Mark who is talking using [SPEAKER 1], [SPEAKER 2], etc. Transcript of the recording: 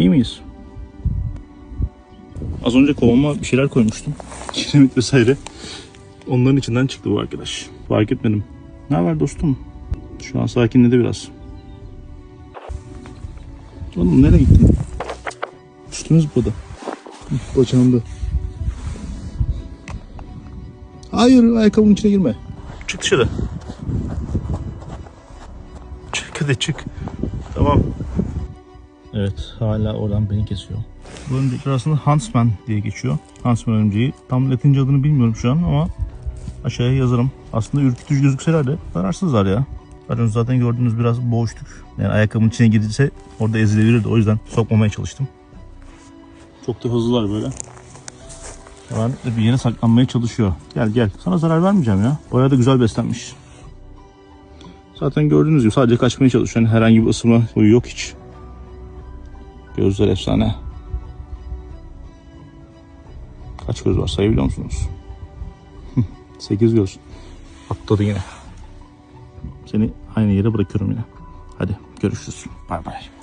[SPEAKER 1] İyi miyiz? Az önce kovama bir şeyler koymuştum. Kiremit vesaire. Onların içinden çıktı bu arkadaş. Fark etmedim. Ne haber dostum? Şu an sakinledi biraz. Oğlum nereye gittin? Üstümüz burada. Bacağımda. Hayır ayakkabının içine girme. Çık dışarı. Çık hadi çık. Tamam. Evet hala oradan beni kesiyor. Bu örümcekler aslında Huntsman diye geçiyor. Huntsman örümceği. Tam latince adını bilmiyorum şu an ama aşağıya yazarım. Aslında ürkütücü gözükseler de zararsızlar ya. Zaten zaten gördüğünüz biraz boğuştuk. Yani ayakkabının içine girdiyse orada ezilebilirdi. O yüzden sokmamaya çalıştım. Çok da hızlılar böyle. Hemen de bir yere saklanmaya çalışıyor. Gel gel. Sana zarar vermeyeceğim ya. Bayağı da güzel beslenmiş. Zaten gördüğünüz gibi sadece kaçmaya çalışıyor. Yani herhangi bir ısırma huyu yok hiç. Gözler efsane. Kaç göz var sayabiliyor musunuz? 8 göz. Atladı yine. Seni aynı yere bırakıyorum yine. Hadi görüşürüz. Bay bay.